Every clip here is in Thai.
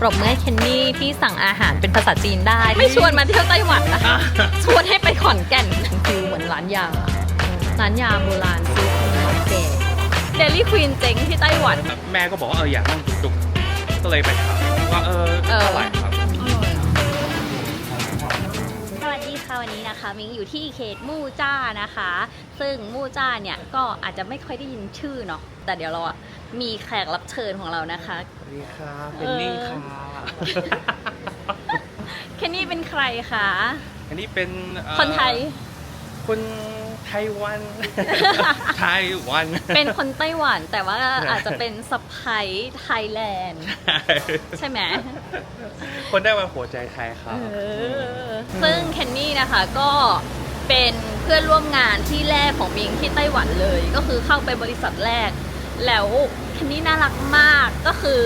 ปรบมือให้เคนนี่ที่สั่งอาหารเป็นภาษาจีนได้ ไม่ชวนมาเที่ยวไต้หวันนะคะชวนให้ไปขอนแก่นฟิลเหมือนร้านยา ร้านยาโบราณซื้อของแก่เดลี่ควีนเจ๊งที่ไต้หวัน แม่ก็บอกว่าเอออยากนั่งจุกๆก็เลยไปถามว่าเออเออเท่าไหร่ครับ วัสดีค่ะวันนี้นะคะมิงอยู่ที่เขตมู่จ้านะคะ ซึ่งมู่จ้าเนี่ยก็อาจจะไม่ค่อยได้ยินชื่อเนาะแต่เดี๋ยวเราอะมีแขกรับเชิญของเรานะคะ สวัสดีครับเป็นนี่ค่ะเคนนี่เป็นใครคะ อันนี้เป็นเอ่อคนไทย คนไต้หวัน ไต้หวัน เป็นคนไต้หวันแต่ว่าอาจจะเป็นสะพ้ยไทยแลนด์ ใช่ไหม คนได้มาหัวใจไทยครับเออซึ่งเคนนี่นะคะก็เป็นเพื่อนร่วมงานที่แรกของมิงที่ไต้หวันเลย ก็คือเข้าไปบริษัทแรก แล้วเคนนี่น่ารักมากก็คือ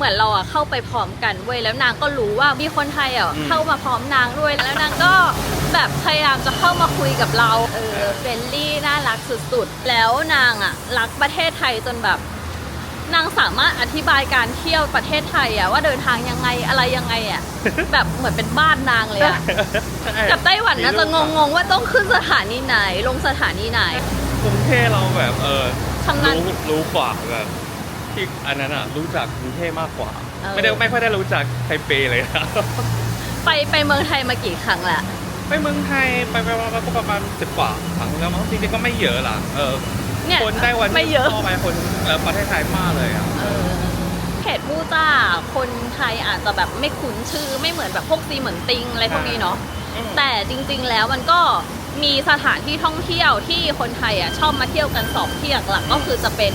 เหมือนเราอะเข้าไปพร้อมกันเว้ยแล้วนางก็รู้ว่ามีคนไทยอะเข้ามาพร้อมนางด้วยแล้วนางก็แบบพยายามจะเข้ามาคุยกับเราเออเฟรนลี่น่ารักสุดๆ แล้วนางอะรักประเทศไทยจนแบบ นางสามารถอธิบายการเที่ยวประเทศไทยอะว่าเดินทางยังไงอะไรยังไงอะ แบบเหมือนเป็นบ้านนางเลยอะกับไต้หวันนะจะงงๆว่าต้องขึ้นสถานีไหนลงสถานีไหนกรุงเทพเราแบบเออชำนาญรู้รู้กว่าแบบ ที่อันนั้นอะรู้จักกรุงเทพมากกว่า เออ ไม่ได้ไม่ค่อยได้รู้จักไทเปเลยนะ ไปไปเมืองไทยมากี่ครั้งละไปเมืองไทยไปไปมาก็ประมาณสิบกว่าครั้งแล้วมั้งจริงๆก็ไม่เยอะล่ะเออเนี่ยคนไต้หวันไม่เยอะชอบไปคนเอ่อประเทศไทยมากเลยอะเออเขตมูจ้า คนไทยอาจจะแบบไม่คุ้นชื่อไม่เหมือนแบบพวกซีเหมือนติงอะไรพวกนี้เนาะแต่จริงๆ แล้วมันก็มีสถานที่ท่องเที่ยวที่คนไทยอะชอบมาเที่ยวกันสองที่หลักๆก็คือจะเป็น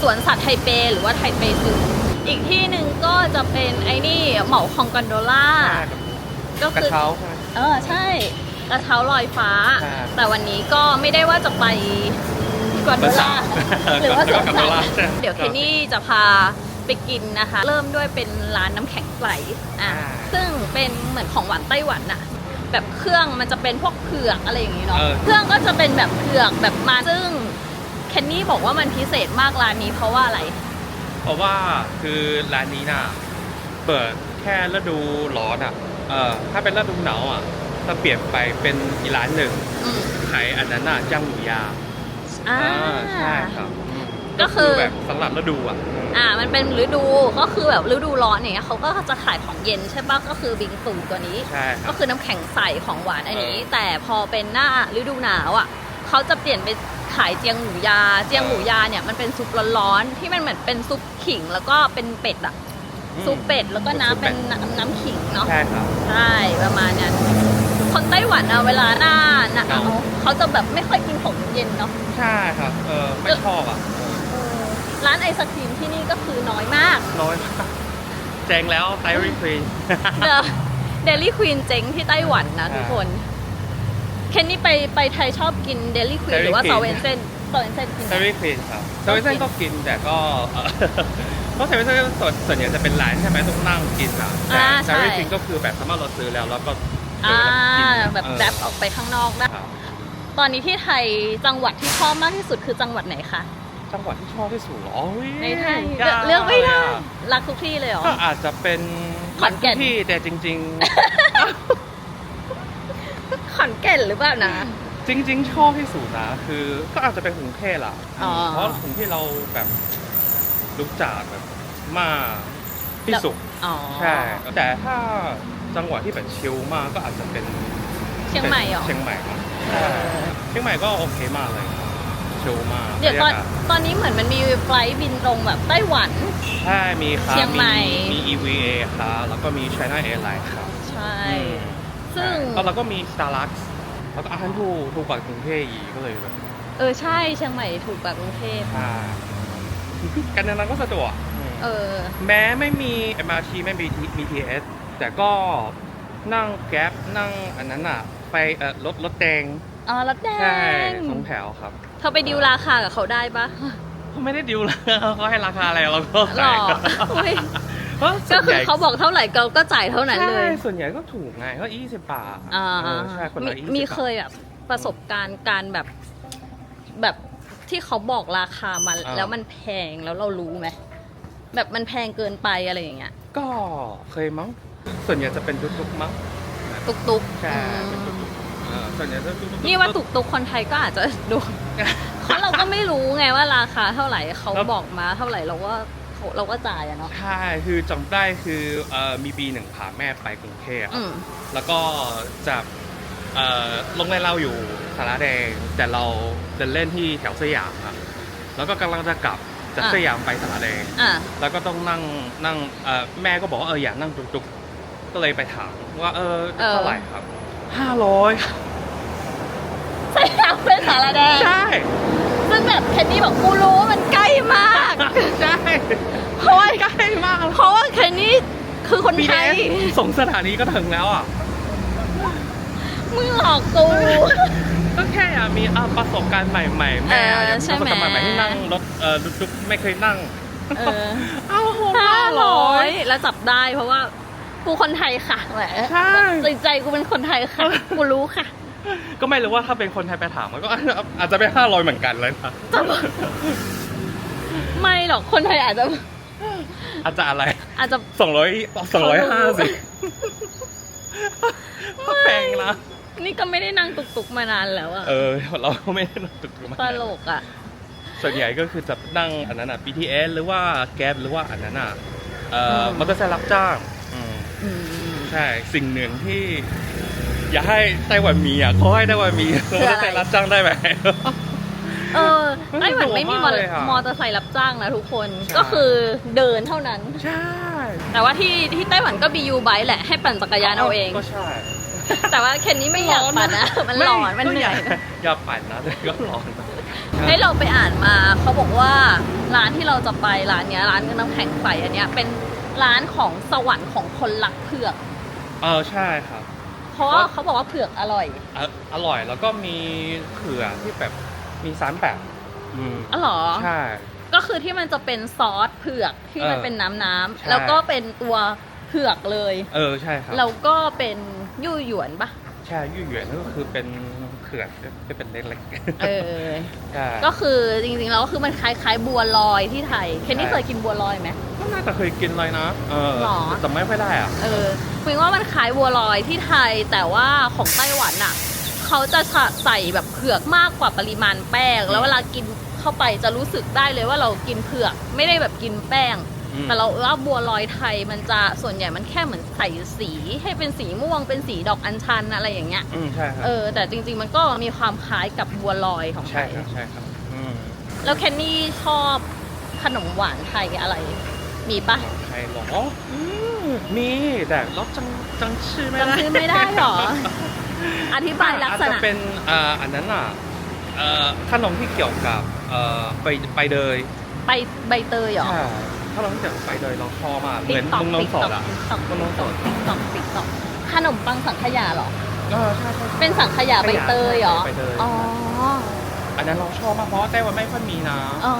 สวนสัตว์ไทเป หรือว่าไทเปซูอีกที่หนึ่งก็จะเป็นไอ้นี่เหมาคองกันโดล่าก็กระคือเช้าใช่ไหมเออใช่กระเช้าลอยฟ้าใช่แต่วันนี้ก็ไม่ได้ว่าจะไปกอนโดล่าหรือว่าสวนกอนสัโดตล่าว์เดี๋ยวเคนนี่จะพาไปกินนะคะ เริ่มด้วยเป็นร้านน้ำแข็งใสอะอ่าซึ่งเป็นเหมือนของหวานไต้หวันน่ะแบบเครื่องมันจะเป็นพวกเผือกอะไรอย่างงี้เนาะเออเครื่องก็จะเป็นแบบเผือกแบบมาซึ่งเคนนี่บอกว่ามันพิเศษมากร้านนี้เพราะว่าอะไร เพราะว่าคือร้านนี้น่ะ เปิดแค่ฤดูร้อนอะ เออถ้าเป็นฤดูหนาวอะจะเปลี่ยนไปเป็นอีกร้านหนึ่งอืมขายอันนั้นน่ะย่างหมูยาอ่า ใช่ครับอืมก็คือ แบบสำหรับฤดูอะอ่า มันเป็นฤดูก็คือแบบฤดูร้อนอย่างเงี้ยเขาก็จะขายของเย็นใช่ปะก็คือบิงซูตัวนี้ ใช่ครัก็บ คือน้ำแข็งใสของหวานอันนี้ เออ แต่พอเป็นหน้าฤดูหนาวอะเขาจะเปลี่ยนเป็น ขายเจียงหมูยา เจียงหมูยาเนี่ยมันเป็นซุปร้อนๆที่มันเหมือนเป็นซุปขิงแล้วก็เป็นเป็ดอะซุปเป็ดแล้วก็น้ำเป็นน้ำน้ำขิงเนาะใช่ครับ ใช่ประมาณนั้นคนไต้หวันอะเวลาหน้าหนาวหนาวเขาจะแบบไม่ค่อยกินของเย็นเนาะใช่ครับ เออไม่ชอบอะร้านไอศครีมที่นี่ก็คือน้อยมากน้อยมากแจงแล้วไตรีควีน เดลี่ควีนเจ๊งที่ไต้หวันนะอ่าทุกคน เคนนี่ไปไปไทยชอบกินเดลี่ควีน Dairy หรือว่า Queen ซาเวนเซนซาเวนเซนกินไหไตมรีควีนครับไตรีควีนก็กินแต่ก็เอ่อเพราะไตรีควีนส่วนส่วนใหญ่จะเป็นร้านใช่ไหมต้องนั่งกินอะแต่อ่าไตใช่รีควีนก็คือแบบสามารถเราซื้อแล้วแล้วก็อ่าซื้อล้วกินแบบเออแรปออกไปข้างนอกได้ครับตอนนี้ที่ไทยจังหวัดที่ชอบมากที่สุดคือจังหวัดไหนคะจังหวัดที่ชอบที่สุดเหรออุ๊ยในไทยากเลือกไม่ได้อะรักทุกที่เลยเหรอ ก็อาจจะเป็นขอนแก่น ที่แต่จริง ขอนแก่นหรือเปล่านะๆจริง ๆ ชอบที่สุดนะคือก็อาจจะเป็นกรุงเทพล่ะอ๋อเพราะกรุงเทพเราแบบรู้จักแบบมากที่สุดอ๋อใช่แต่ถ้าจังหวัดที่แบบชิลมากก็อาจจะเป็นเชียงใหม่เหรอ เชียงใหม่ครับเอใช่อเชียงใหม่ก็โอเคมากเลยชิลมากเดี๋ยวตอนบรรากาศตอนนี้เหมือนมันมีไฟลท์บินตรงแบบไต้หวัน ใช่มีครับเชียงใหม่ มี EVA ครับแล้วก็มี China Airlines ครับ ใช่ อืม ซึ่ง แล้วเราก็มี Starbucks แล้วก็อาหารถูกถูกกว่ากรุงเทพอีกก็เลยแบบเออใช่เชียงใหม่ถูกกว่ากรุงเทพใช่การเดินทางก็สะดวกเออ แม้ไม่มี MRT ไม่มี BTS แต่ก็นั่งแก๊ปนั่งอันนั้นอะ ไปเอ่อรถรถแดงอ๋อรถแดใช่งสองแถวครับเธอไปดิวราคากับเขาได้ปะเขาไม่ได้ดิวแล้วเขาให้ราคาอะไรเราก็หรจ่ายออุ๊ยเพราะส่ ก็วนคืใหอญ่เขาบอกเท่าไหร่เราก็จ่ายเท่านั้นเลยใช่ส่วนใหญ่ก็ถูกไงก็ยี่สิบบาทอ่าเออใช่คนมีละยี่สิบมีบาทเคยแบบประสบการณ์การแบบแบบที่เขาบอกราคามาอ่าแล้วมันแพงแล้วเรารู้ไหมแบบมันแพงเกินไปอะไรอย่างเงี้ย ก็เคยมั้ง ส่วนใหญ่จะเป็นตุ๊กๆมั้งตุกตุกใช่อืเป็นมตุ๊กๆเออส่วนใหญ่จะตุ๊กๆนี่ว่าตุกตุกคนไทยก็อาจจะโดนเพราะเราก็ไม่รู้ไงว่าราคาเท่าไหร่เขาครับบอกมาเท่าไหร่เราก็ เขาเราก็จ่ายอะเนาะ ใช่คือจำได้คือเอ่อมีปีหนึ่งพาแม่ไปกรุงเทพอืม แล้วก็จะเอ่อลงในเราอยู่สาราแดง แต่เราเดินเล่นที่แถวสยามครับแล้วก็กำลังจะกลับจากสยามไปสาราแดง อะ แล้วก็ต้องนั่งนั่งเอ่อแม่ก็บอกว่าเอออยากนั่งจุกๆก็เลยไปถามว่าเออเท่าไหร่ครับห้าร้อยสยามเป็นสารแดงใช่ ซึ่งแบบเคนนี่บอกกูรู้ว่ามันใกล้มาก ใช่เพราะว่าใกล้มากเพราะว่าเคนนี่คือคนบีไทเอยสส่งสถานีก็ถึงแล้วอะ มึงหลอกกู ก็แค่อยากมีอะประสบการณ์ใหม่ๆแม่เอออยากมีใช่ประไหมสบการณ์ใหม่ๆที่นั่งรถเอ่อดุกๆไม่เคยนั่งเออ เอาหกห้าห้าร้ร้ออยยแล้วจับได้เพราะว่า กูคนไทยค่ะแหมใช่ ใจใจกูเป็นคนไทยค่ะ กูรู้ค่ะ ก็ไม่รู้ว่าถ้าเป็นคนไทยไปถามมันก็อาจจะเป็นห้าร้อยเหมือนกันเลยนะไม่หรอกคนไทยอาจจะ อาจจะอะไร อาจจะสองร้อยสองร้อยห้าสิแพงนะนี่ก็ไม่ได้นั่งตุกๆมานานแล้วอะเออ เราก็ไม่ได้ตึกๆมาตลกอะส่วนใหญ่ก็คือจะนั่งอันนั้นอะ BTS หรือว่าแก๊บหรือว่าอันนั้นอะเอ่อมอเตอร์ไซค์รับจ้างอืมอืมใช่ สิ่งหนึ่งที่ อยากให้ไต้หวันมีอะเขาให้ไต้หวันมีมอคือเตอะไรอร์ไซค์รับจ้างได้ไหม เออไต้หวันไม่มีมอสะดวกมากเลยอะมอเตอร์ไซค์รับจ้างนะทุกคนใช่ ก็คือเดินเท่านั้น ใช่แต่ว่าที่ที่ไต้หวันก็บียูไบค์แหละให้ปั่นจักรยานเอาเอง ก็ใช่แต่ว่าเคนนี่ไม่อยากปั่นนะ มันหลอนมันเหนื่อยไอย่าปั่นนะแต่ก็ร้อนให้เราไปอ่านมาเขาบอกว่าร้านที่เราจะไปร้านเนี้ยร้านน้ำแข็งใสอันเนี้ยเป็นร้านของสวรรค์ของคนรักเผือก เออใช่ครับ เพราะว่าเขาบอกว่าเผือกอร่อยออร่อยแล้วก็มีเขือที่แบบมีสามแบบอืมอ๋อเหรอ ใช่ ก็คือที่มันจะเป็นซอสเผือกที่มันเออเป็นน้ำน้ำใช่แล้วก็เป็นตัวเผือกเลย เออใช่ครับแล้วก็เป็นยู่หยวนปะ ใช่ยุ่ยเหยวนก็คือเป็น เขือที่เป็นเล็กๆเออใช่ก็คือจริงๆแล้วก็คือมันคล้ายๆบัวลอยที่ไทย เคนนี่ใช่เคยกินบัวลอยไหมก็น่าจะเคยกินเลยนะเออหรอแต่ไม่ค่อยได้อะเออคุยว่ามันคล้ายบัวลอยที่ไทยแต่ว่าของไต้หวันอะเขาจะใส่แบบเผือกมากกว่าปริมาณแป้ง แล้วเวลากินเข้าไปจะรู้สึกได้เลยว่าเรากินเผือกไม่ได้แบบกินแป้งอืม แต่เราว่าบัวลอยไทยมันจะส่วนใหญ่มันแค่เหมือนใส่สีให้เป็นสีม่วงเป็นสีดอกอัญชันอะไรอย่างเงี้ยอืมใช่ครับเออแต่จริง ๆ มันก็มีความคล้ายกับบัวลอยของไทใช่ยครับใช่ครับอืมแล้วแคนนี่ชอบขนมหวานไทยอะไร มีปะใครหรออืมมีแต่เราจังจังชื่อไม่ได้จำชื่อไม่ได้หรอ อธิบายลักษอาจณะจะเป็นเอ่ออันนั้นอะเอ่อขนมที่เกี่ยวกับเอ่อใบใบเดย ไปใบเตยเหรอ ใช่ ขนมที่เกี่ยวกับใบเดยเราชอบมากเหมือนติ๊กมึงน้องสดอะติ๊กมึงน้องสดติ๊กตอกติ๊กตอกขนมปังสังขยาเหรอเออใช่ใช่เป็นสังขยาใบเตยเหรอใบเตยอ๋ออันนั้นเราชอบมากเพราะว่าไต้หวันไม่ค่อยมีนะอ๋อ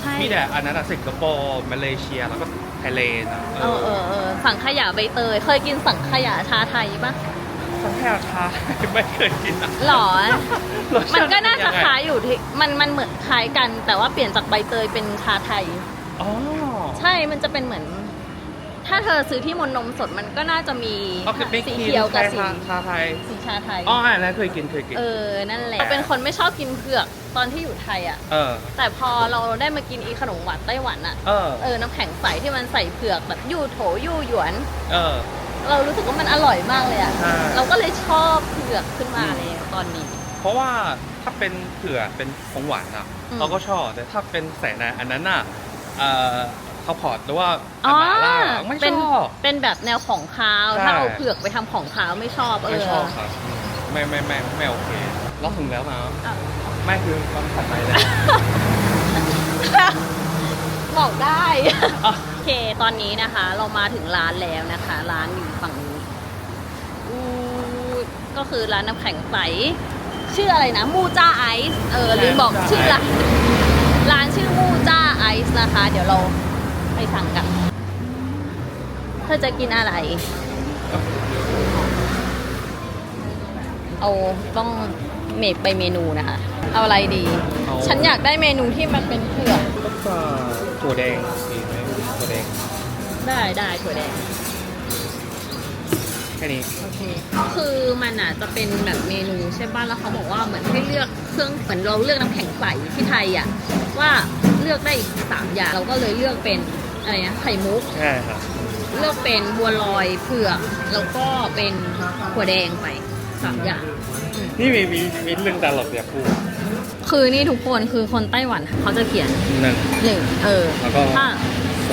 ใช่มีแต่อันนั้นอะสิงคโปร์มาเลเซียแล้วก็ไทยแลนด์อะเออเออเออสังขยาใบเตย เคยกินสังขยาชาไทยปะสังแค่ชาไม่เคยกินอะหรอรสชมันก็น่าจะเป็ยังไงคล้ายอยู่ที่มันมันเหมือนคล้ายกัน แต่ว่าเปลี่ยนจากใบเตยเป็นชาไทยอ๋อ ใช่มันจะเป็นเหมือน ถ้าเธอซื้อที่มนต์นมสดมันก็น่าจะมีก็คือไม่สีกินเขียวกับสีชาชาไทยสีชาไทยอ๋ออันนั้นเคยกินเคยกิน เออ นั่นแหละเป็นคนไม่ชอบกินเผือกตอนที่อยู่ไทยอะเออ แต่พอเราได้มากินอีขนมหวานไต้หวันอะ เออ เออ น้ำแข็งใสที่มันใส่เผือกแบบยู่โถยู่หยวน เออ เรารู้สึกว่ามันอร่อยมากเลยอะใช่เราก็เลยชอบเผือกขึ้นมาเลยตอนนี้ เพราะว่าถ้าเป็นเผือกเป็นของหวานอะอืมเราก็ชอบแต่ถ้าเป็นใส่ในอันนั้นอะเอ่อ ข้าวพอดหรือว่าอ๋อหมาล่าไม่เป็นชอบเป็นแบบแนวของคาวใช่ถ้าเอาเผือกไปทำของคาวไม่ชอบเอไม่อชอบครับอืมไม่ไม่ไม่ไม่โอเคเราถึงแล้วนะอะไม่คือความถัดไปเลยบอกได้อะโอเคตอนนี้นะคะ เรามาถึงร้านแล้วนะคะ ร้านอยู่ฝั่งนู้นอู้ก็คือร้านน้ำแข็งใสชื่ออะไรนะมูจ้าไอซ์เออลืมบอกชื่อร้านร้านชื่อมูจ้าไอซ์นะคะ เดี๋ยวเรา ไปสั่งกัน เธอจะกินอะไร เอาต้องเมกไปเมนูนะคะ เอาอะไรดี เอา ฉันอยากได้เมนูที่มันเป็นเผือก ก็จะถั่วแดงดีไหมถั่วแดงได้ได้ถั่วแดง แค่นี้โอเค คือมันอะจะเป็นแบบเมนูใช่ป่ะ แล้วเขาบอกว่าเหมือนให้เลือกเครื่องเหมือนเราเลือกน้ำแข็งใสที่ไทยอะว่าเลือกได้อีกสามอย่างเราก็เลยเลือกเป็น อะไรนะไข่มุก ใช่ครับเลือกเป็นบัวลอยเผือกแล้วก็เป็นถั่วแดงไปสามอย่าง นี่มีมีมีเรื่องตลกอยากพูดคือนี่ทุกคนคือคนไต้หวันเขาจะเขียนหนึ่ง หนึ่งเออแล้วก็ถ้า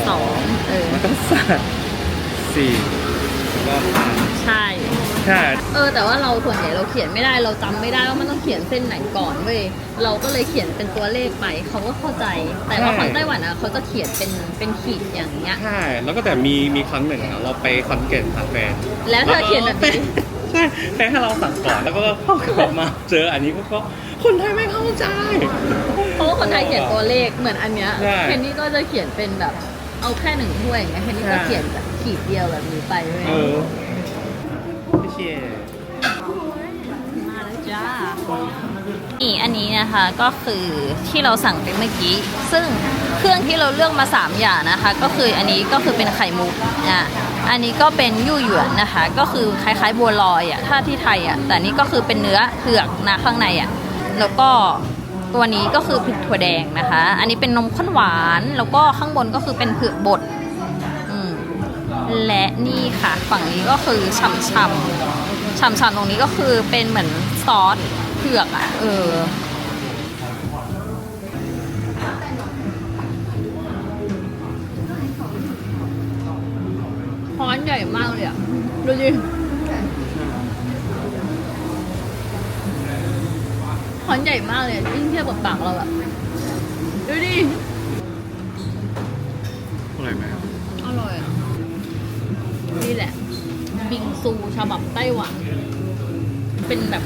สองเออแล้วก็สามสี่แล้วก็ห้า ใช่ ใช่ เออแต่ว่าเราส่วนใหญ่เราเขียนไม่ได้เราจำไม่ได้ว่ามันต้องเขียนเส้นไหนก่อนเว้ยเราก็เลยเขียนเป็นตัวเลขไปเขาก็เข้าใจ แต่ว่าคนไต้หวันอะเขาจะเขียนเป็นเป็นขีดอย่างเงี้ย ใช่ แล้วก็แต่มีมีครั้งหนึ่งอะเราไปคอนเกนต์หาแฟนแล้วเธอเขียนแบบนี้ ใช่แฟนให้เราสั่งก่อนแล้วก็เข้ากลับมาเจออันนี้พวกก็คนไทยไม่เข้าใจ เพราะว่าคนไทยเขียนตัวเลขเหมือนอันเนี้ยใช่ เคนนี่ก็จะเขียนเป็นแบบเอาแค่หนึ่งถ้วยอย่างเงี้ยเคนนี่ก็ใช่เขียนแบบขีดเดียวแบบนี้ไปเว้ย เออไมาแล้วจ้านี่อันนี้นะคะก็คือที่เราสั่งไปเมื่อกี้ ซึ่งเครื่องที่เราเลือกมา 3 อย่างนะคะ ก็คืออันนี้ก็คือเป็นไข่มุกอะอันนี้ก็เป็นยู่หยวนนะคะ ก็คือคล้ายๆบัวลอยอะถ้าที่ไทยอะแต่นนี้ก็คือเป็นเนื้อเผือกนะข้างในอะแล้วก็ตัวนี้ก็คือพริกถั่วแดงนะคะ อันนี้เป็นนมข้นหวาน แล้วก็ข้างบนก็คือเป็นเผือกบด และนี่ค่ะ ฝั่งนี้ก็คือฉ่ำๆฉ่ำๆตรงนี้ก็คือเป็นเหมือนซอสเผือกอะ เออช้อนใหญ่มากเลยอะ ดูดิช้อนใหญ่มากเลยยิ่งเทียบกับปากเราแบบดูดิ ซูฉบับไต้หวัน เป็นแบบ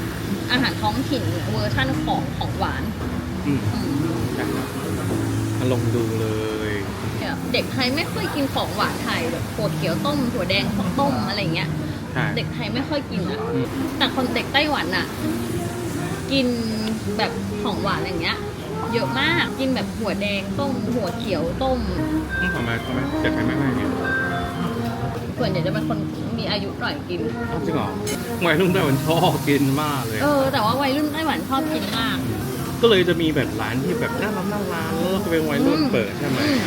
อาหารท้องถิ่นเวอร์ชั่นของของหวานอืมอืมมาลองดูเลยเนี่ยเด็กไทยไม่ค่อยกินของหวานไทยแบบถั่วเขียวต้มถั่วแดงต้มอะไรเงี้ย ใช่ เด็กไทยไม่ค่อยกินอะ อืม แต่คนเด็กไต้หวันอะ กินแบบของหวานอย่างเงี้ย เยอะมาก กินแบบหัวแดงต้ม หัวเขียวต้ม นี่ทำไมทำไมเจ็บไหมไม่ไม่เนี่ยส่วนใหญ่จะเป็นคน อายุหน่อยกิน อ้าวจริงเหรอวัยรุ่นไต้หวันชอบกินมากเลย เออ แต่ว่าวัยรุ่นไต้หวันชอบกินมาก ก็เลยจะมีแบบร้านที่แบบน่ารักน่ารักแล้วก็เป็นวัยรุ่นอืม เปิดใช่ไหมอืม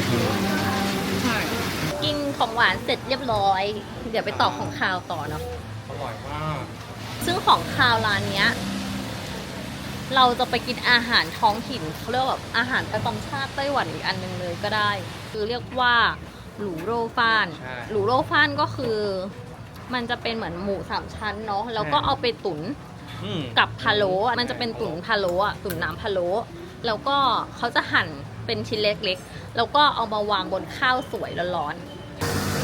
ใช่กินของหวานเสร็จเรียบร้อย เดี๋ยวไปต่อของคาวต่อเนาะ อร่อยมาก ซึ่งของคาวร้านเนี้ย เราจะไปกินอาหารท้องถิ่นเขาเรียกว่าแบบอาหารประจำชาติไต้หวันอีกอันหนึ่งเลยก็ได้ คือเรียกว่าหลูโรฟานใช่ หลูโรฟานก็คือ มันจะเป็นเหมือนหมูสามชั้นเนาะแล้วก็เอาไปตุ๋นอืม กับพะโล้อะมันจะเป็นตุ๋นพะโล้อะตุ๋นน้ำพะโล้แล้วก็เขาจะหั่นเป็นชิ้นเล็กๆ แล้วก็เอามาวางบนข้าวสวยร้อน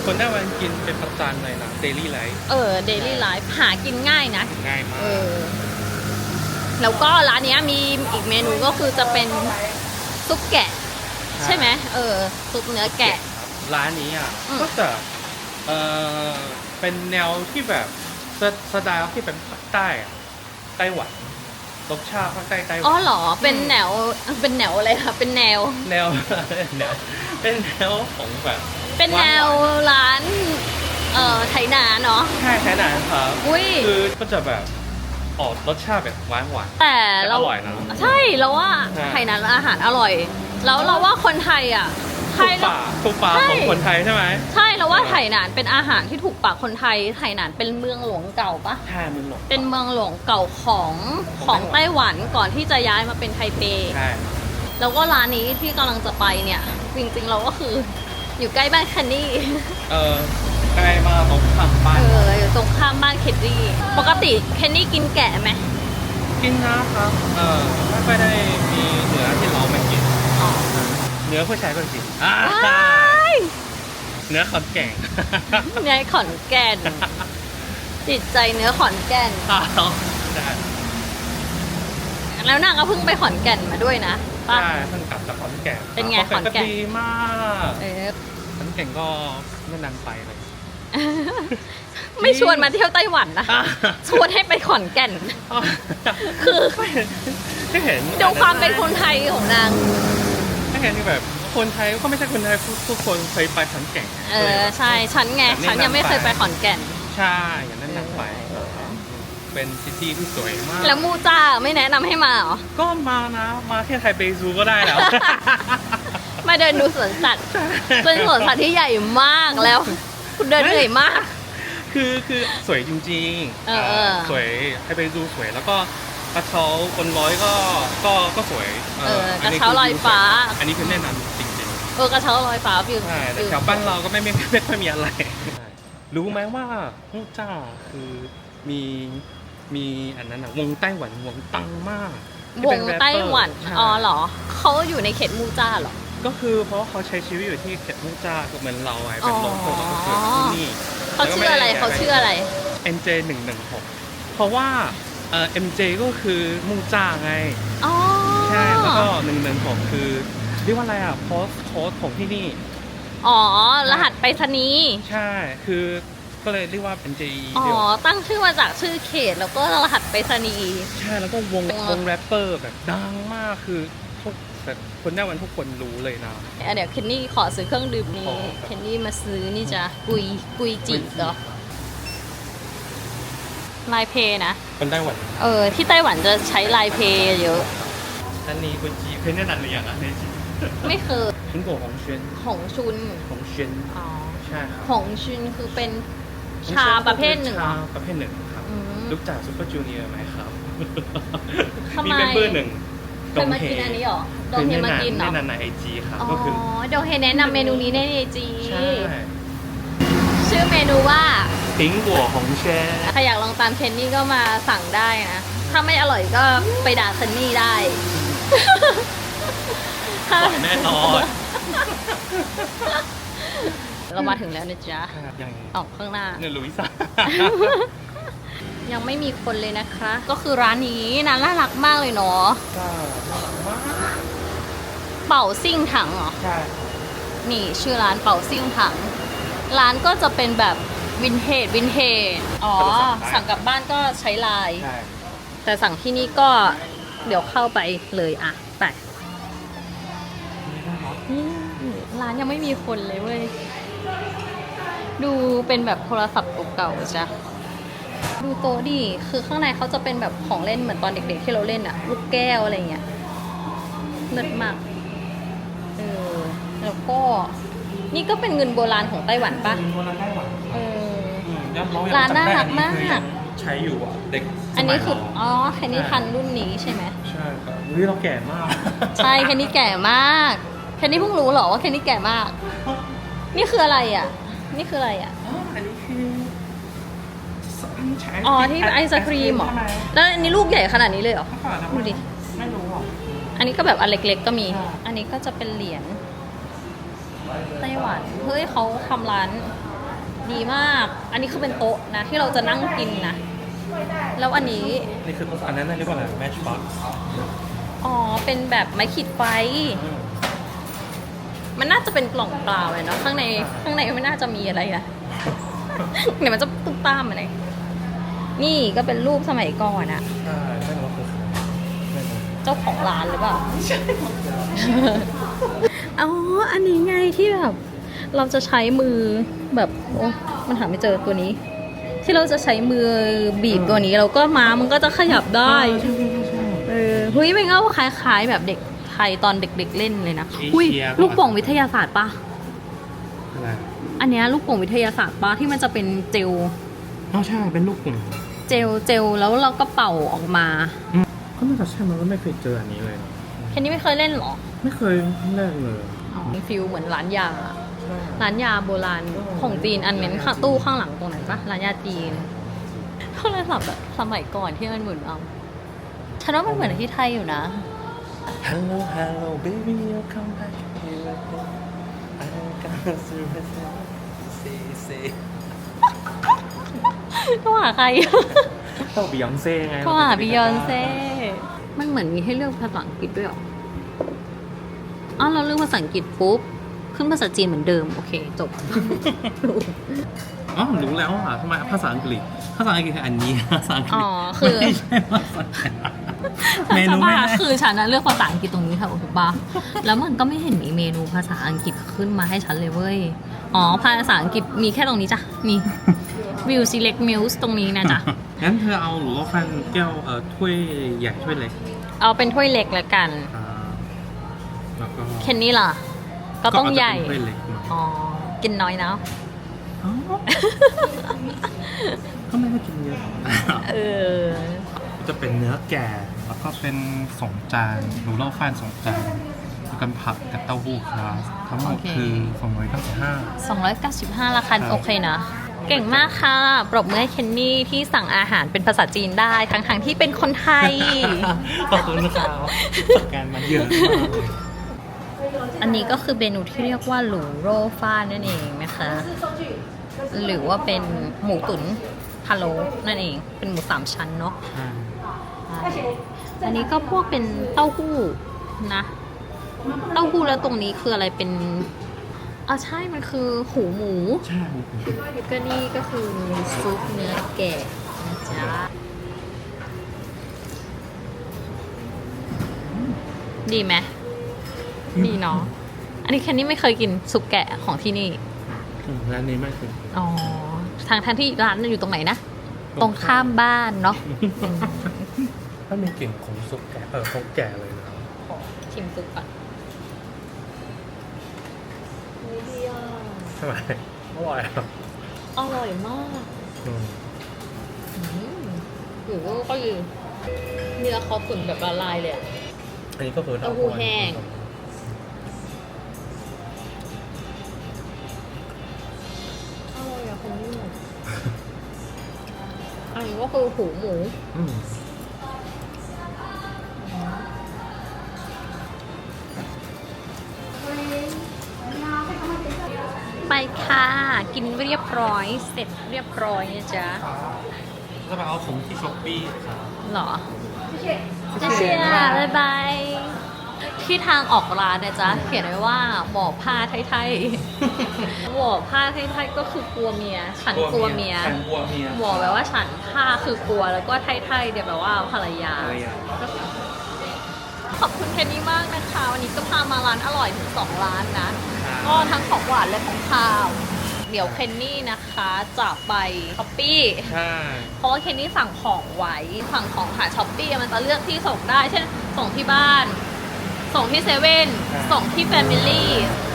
คนไต้หวันกินเป็นประจำเลยนะเดลี่ไลฟ์ๆเออเดลี่ไลฟ์หากินง่ายนะ ง่ายมาเอกอแล้วก็ร้านเนี้ยมีอีกเมนูก็คือจะเป็นซุปแกะ ใช่ไหมเออซุปเนื้อแกะ ร้านนี้อะอืม ก็จะเออ เป็นแนวที่แบบสสไตล์ที่เป็นภาคใต้อะไต้หวันรสชาติภาคใต้ไต้หอ๋วัอนเหรอ เป็นแนว เป็นแนวอะไรคะ เป็นแนว แนว แนวเป็นแนวของแบบ เป็นแนวร้าน เอ่อไทยนาเนาะ ใช่แค่นั้นครับอุ้ย คือก็จะแบบออกรสชาติแบบหวานหวานแต่ๆแต่เรา อร่อยนะ ใช่เราว่าใช่ ไทยนั้นอาหารอร่อย แล้วเราว่าคนไทยอะ ไทถูกยเราปากถูกปากใช่ของคนไทยใช่ไหมใช่เราว่าเออไทยนานเป็นอาหารที่ถูกปากคนไทยไทยนานเป็นเมืองหลวงเก่าปะใช่มึงหลงเป็นเมืองหลวงเก่าของของไต้หวันก่อนที่จะย้ายมาเป็นไทเปใช่แล้วก็ร้านนี้ที่กำลังจะไปเนี่ย จริงๆเราก็คืออยู่ใกล้บ้านแคนดี้เออใกล้มากตรงข้ามบ้านเอออยู่ตรงข้ามบ้านเคนดี้ปกติเคนดี้กินแกะไหมกินนะครับเออไม่ค่อยได้มีเนื้อที่เราไม่กิน อ๋อ เนื้อผู้ชายก็กินอ่าว้ายเนื้อขอนแก่งเนื้อขอนแก่น จิตใจเนื้อขอนแก่นอ้าวได้แล้วนางก็เพิ่งไปขอนแก่นมาด้วยนะป่ะได้เพิ่งกลับจากขอนแก่นเป็นไงขอนขอนแก่แก่นนก็ดีมากเออขอนแก่นก็ไม่นานไปเลย ไม่ชวนมาเที่ยวไต้หวันนะอะชวนให้ไปขอนแก่น คือไม่เห็นดูความเป็นคนไทยของนาง ไม่เห็นที่แบบ คนไทยก็ไม่ใช่คนไทยทุกทุกคนเคยไปขอนแก่นเออใช่ฉันไงแบบนี้ฉันยังไม่เคยไปขอนแก่น ใช่อย่างนั้นนำไปเป็นซิตี้ที่สวยมาก แล้วมูจ้าไม่แนะนำให้มาเหรอ ก็มานะ มาแค่ไทเปซูก็ได้แล้ว มาเดินดูสวนสัตว์เป็นสวนสัตว์ที่ใหญ่มากแล้ว คุณเดินเหนื่อยมาก คือคือสวยจริงๆเออเออสวยไทเปซูสวยแล้วก็ กระเช้าบนร้อยก็ก็ก็สวยเออกระนี้เช้าลอยฟ้า อันนี้คือแนะนำจริงเออกระเช้าลอยฟ้าวิวๆใช่แต่วิวแถวบ้านเราก็ไม่ไม่ไม่ไม่ค่อยมีอะไร รู้ไหมว่าฮูกเจ้าคือมีมีอันนั้นอะวงไต้หวันวงตังมากที่วเป็งนแรปเปอร์ไต้หวันใช่ อ๋อเหรอเขาอยู่ในเขตมูจ้าเหรอ ก็คือเพราะเขาใช้ชีวิตอยู่ที่เขตฮูกเจ้าก็เหมือนเราไงเป็นอ๋อโลโก้ก็คือที่นี่เขาชื่ออะไรเขาชื่ออะไร MJ หนึ่งหนึ่งหกเพราะว่าเอ่อ MJ ก็คือมูจ้าไง อ๋อใช่ แล้วก็หนึ่งหนึ่งหกคือ เรียกว่าอะไรอะโพสโค้ดของที่นี่ อ๋อ รหัสไปรษณีย์ใช่ คือก็เลยเรียกว่า MJ อ๋อเดียวตั้งชื่อมาจากชื่อเขต แล้วก็รหัสไปรษณีย์ใช่ แล้วก็วงอ๋อวงแรปเปอร์แบบดังมากคือทุกแบบคนหน้าวันทุกคนรู้เลยนะอะเดี๋ยวเคนนี่ขอซื้อเครื่องดื่มนี้อ๋อเคนนี่มาซื้อนี่จ้ะกุยกุยจิเหรอ ลายเพย์นะ คนไต้หวันเออ ที่ไต้หวันจะใช้ลายเพย์เยอะ อันนี้คุณจีเคยแนะนำหรือยังอะในจีไม่เคยคุณโกของชุนของชุน ของชุนอ๋อ ใช่ครับของชุนคือเป็นชาประเภทหนึ่งชาประเภทหนึ่งครับลูกจากซุปเปอร์จูเนียร์ไหมครับมีเมมเบอร์หนึ่งเคยมากินอันนี้หรอดองเฮมากินเนาะแนะนำในไอจีครับก็คือโดเฮแนะนำเมนูนี้ในไอจีใช่ ชื่อเมนูว่าปิ้งหัวของแชร์ใครอยากลองตามเคนนี่ก็มาสั่งได้นะ ถ้าไม่อร่อยก็ไปด่าเคนนี่ได้แน่นอนเรามาถึงแล้วนะจ๊ะยังออกข้างหน้าเนี่ยลุยซ่ายังไม่มีคนเลยนะคะ ก็คือร้านนี้นะน่ารักมากเลยเนาะเป่าซิ่งถังเหรอ ใช่ นี่ชื่อร้านเป่าซิ่งถัง ร้านก็จะเป็นแบบวินเทจวินเทจอ๋อ สั่งกลับบ้านก็ใช้ไลน์ใช่แต่สั่งที่นี่ก็เดี๋ยวเข้าไปเลยอะไปนี่ร้านยังไม่มีคนเลยเว้ย ดูเป็นแบบโทรศัพท์เก่าๆจ้ะดูโต๊ะดิ คือข้างในเขาจะเป็นแบบของเล่นเหมือนตอนเด็กๆที่เราเล่นอะลูกแก้วอะไรเงี้ยเลิศมาก เออ แล้วก็ นี่ก็เป็นเงินโบราณของไต้หวันปะเป็นคนละไต้หวันเออ อืมยังองยังร้านน่ารักจำได้มากอันนี้คือยังใช้อยู่อะเด็กสมัยอันนี้คือ เราอ๋อแค่นี้ทันรุ่นนี้ใช่ไหม ใช่ครับเฮ้ยเราแก่มากใช่แคนนี่แก่มาก แคนนี่เพิ่งรู้เหรอว่าแคนนี่แก่มาก นี่คืออะไรอะ นี่คืออะไรอะ อ๋ออันนี้คือใช้อ๋อที่ไอศครีมเหรอ ใช่ไหมแล้วอันนี้ลูกใหญ่ขนาดนี้เลยเหรอข้างฝานะดูดิ ไม่รู้อะอันนี้ก็แบบอันเล็กๆก็มี ใช่ อันนี้ก็จะเป็นเหรียญ ไต้หวันเฮ้ยเขาทำร้านดีมาก อันนี้คือเป็นโต๊ะนะ ที่เราจะนั่งกินนะ แล้วอันนี้ นี่คืออันนั้นเรียกว่าอะไรแมชบ็อกอ๋อ เป็นแบบไม้ขีดไฟ มันน่าจะเป็นกล่องเปล่าเลยเนาะข้างในข้างในไม่น่าจะมีอะไรอะเดี๋ยวมันจะตุ้มตามอะไรนี่ก็เป็นรูปสมัยก่อนอะใช่ไม่รู้ว่าคือใครไม่รู้ เจ้าของร้านหรือเปล่าอ๋ออันนี้ไงที่แบบ เราจะใช้มือแบบโอ้มันหาไม่เจอตัวนี้ ที่เราจะใช้มือบีบตัวนี้เราก็ม้ามันก็จะขยับได้ใช่ใช่ใช่ใช่เออเฮ้ยมันก็คล้ายๆ แบบเด็กไทยตอนเด็กๆเล่นเลยนะเอเชียอุ้ยก็ลูกโป่งวิทยาศาสตร์ปะอะไรอันเนี้ยลูกโป่งวิทยาศาสตร์ปะที่มันจะเป็นเจลอ๋อใช่เป็นลูกกลุ่มเจลเจลแล้วเราก็เป่าออกมา ก็น่าจะใช่มันก็ไม่เคยเจออันนี้เลยนะแค่นี้ไม่เคยเล่นหรอไม่เคยแรกเลยอ๋อมีฟิลเหมือนร้านยาใช่ร้านยาโบราณของจีนอันเน้นข้างตู้ข้างหลังตรงนั้นปะร้านยาจีนโทรศัพท์แบบสมัยก่อนที่มันเหมือนเอาฉันว่ามันเหมือนที่ไทยอยู่นะ Hello Hello baby you come back here again I got surrender say say โทรหาใครเต้าบียองเซ่ไงโทรหาบิยอนเซ่ มันเหมือนมีให้เลือกภาษาอังกฤษด้วยเหรออ๋อเราเลือกภาษาอังกฤษปุ๊บ ขึ้นภาษาจีนเหมือนเดิม โอเค จบ อ๋อรู้แล้วอะทำไมภาษาอังกฤษ ภาษาอังกฤษคืออันนี้ภาษาอังกฤษอ๋อคือไม่ใช่ภาษาไทยเมนูไม่สภาพได้คือฉันนะเลือกภาษาอังกฤษตรงนี้ค่ะถูกปะแล้วมันก็ไม่เห็นมีเมนูภาษาอังกฤษขึ้นมาให้ฉันเลยเว้ย อ๋อ ภาษาอังกฤษมีแค่ตรงนี้จ้ะ นี่ view select meals ตรงนี้นะจ๊ะ งั้นเธอเอาหลูโลฟันแก้วเอ่อถ้วยใหญ่ถ้วยเล็กเอาเป็นถ้วยเล็กแล้วกัน อ่าแล้วก็เคนนี่ล่ะ ก็ต้องใหญ่ ก็าจจะเป็นถ้วยเล็กหน่อยอ๋อ กินน้อยนะอ๋อก็ไม่ได้กินเยอะเออ จะเป็นเนื้อแก่ แล้วก็เป็นสองจานหนูเล่าฟันสองจานแล้วกันผักกับเต้าหู้ครับทั้งหมดโอเค คือสองร้อยเก้าสิบห้า 295 ราคาครับโอเคนะ เก่งมากค่ะ ปรบมือให้เคนนี่ที่สั่งอาหารเป็นภาษาจีนได้ ทั้งๆที่เป็นคนไทย ขอบคุณครับประกันมาเยอะมากเลยอันนี้ก็คือเมนูที่เรียกว่าหลูโรฟ้านั่นเองนะคะ หรือว่าเป็นหมูตุ๋นพะโล้นั่นเอง เป็นหมูสามชั้นเนาะอันนี้ก็พวกเป็นเต้าหู้นะ เต้าหู้แล้วตรงนี้คืออะไรเป็น อ่าใช่มันคือหูหมูใช่แล้วก็นี่ก็คือซุปเนื้อแกะนะจ๊ะดีไหมดีเนาะอันนี้แคนนี่ไม่เคยกินซุปแกะของที่นี่อืมร้านนี้มากเลยอ๋อทางทางที่ร้านอยู่ตรงไหนนะ ตรงข้ามบ้านเนาะอืมถ้ามีกลิ่นของซุปแก่เออเขาแก่เลยนะขอชิมซุปก่อน ใช่ไหมอร่อยอะอร่อยมากอืมอืมหรือว่าก็คือเนื้อเขาตุ๋นแบบละลายเลยอะ อันนี้ก็คือเต้าหู้แห้ง อร่อยอะคุณนี่อันนี้ก็คือหูหมู อืม เรียบร้อย เสร็จเรียบร้อยนะจ๊ะจะไปเอาของที่ช้อปปี้ครับหรอเจะเชียร์บายบาย ที่ทางออกร้านนะจ๊ะ เขียนไว้ว่าหมอผ้าไทยๆหมอผ้าไทยๆก็คือกลัวเมีย ฉันกลัวเมียฉันกลัวเมียหมอแปลว่าฉันผ้าคือกลัวแล้วก็ไทยๆเดี๋ยวแปลว่าภรรยาภรรยา ขอบคุณเคนนี่มากนะคะ วันนี้ก็พามาร้านอร่อยถึงสองร้านนะ ก็ทั้งของหวานและของข้าว เดี๋ยวเคนนี่นะคะจะไปช้อปปี้ใช่ เพราะว่าเคนนี่สั่งของไว้สั่งของผ่านช้อปปี้มันจะเลือกที่ส่งได้ เช่น ส่งที่บ้าน ส่งที่เซเว่นส่งที่แฟมิลี่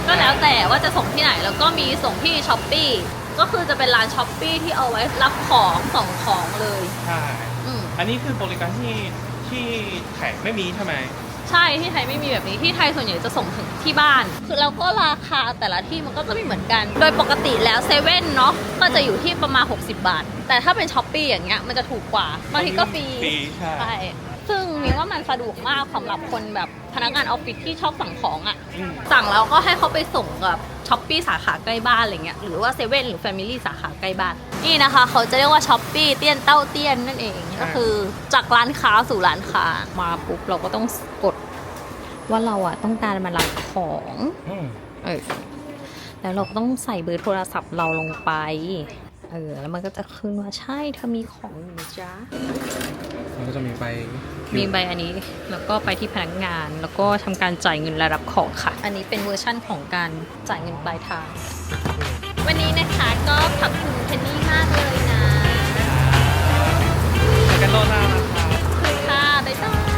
ก็แล้วแต่ว่าจะส่งที่ไหนแล้วก็มีส่งที่ช้อปปี้ก็คือจะเป็นร้านช้อปปี้ที่เอาไว้รับของส่งของเลย ใช่ อืม อันนี้คือบริการที่ที่ไทยไม่มีใช่ไหม ใช่ที่ไทยไม่มีแบบนี้ที่ไทยส่วนใหญ่จะส่งถึงที่บ้าน คือแล้วก็ราคาแต่ละที่มันก็จะไม่เหมือนกัน โดยปกติแล้วเซเว่นเนาะก็จะอยู่ที่ประมาณ 60 บาท แต่ถ้าเป็นช้อปปี้อย่างเงี้ยมันจะถูกกว่าบางทีก็ฟรีฟรีใช่ ใช่ซึ่งมินว่ามันสะดวกมากสำหรับคนแบบพนักงานออฟฟิศที่ชอบสั่งของอะ่ะ อืม สั่งแล้วก็ให้เขาไปส่งกับ ช้อปปี้สาขาใกล้บ้านอะไรเงี้ยหรือว่าเซเว่นหรือแฟมิลี่สาขาใกล้บ้าน นี่นะคะ เขาจะเรียกว่าช้อปปี้เตี้ยนเต้าเตี้ยนนั่นเองก็คือจากร้านค้าสู่ร้านค้ามาปุ๊บเราก็ต้องกดว่าเราอะต้องการมารับของอืมเออแล้วเราก็ต้องใส่เบอร์โทรศัพท์เราลงไป เออ แล้วมันก็จะขึ้นว่าใช่เธอมีของอยู่นะจ๊ะ มันก็จะมีไปมีใบอันนี้แล้วก็ไปที่พนักงานแล้วก็ทำการจ่ายเงินและรับของค่ะ อันนี้เป็นเวอร์ชั่นของการจ่ายเงินปลายทาง วันนี้นะคะก็ขอบคุณเทนนี่มากเลยนะ เจอกันโลหน้านะครับค่ะ บ๊ายบาย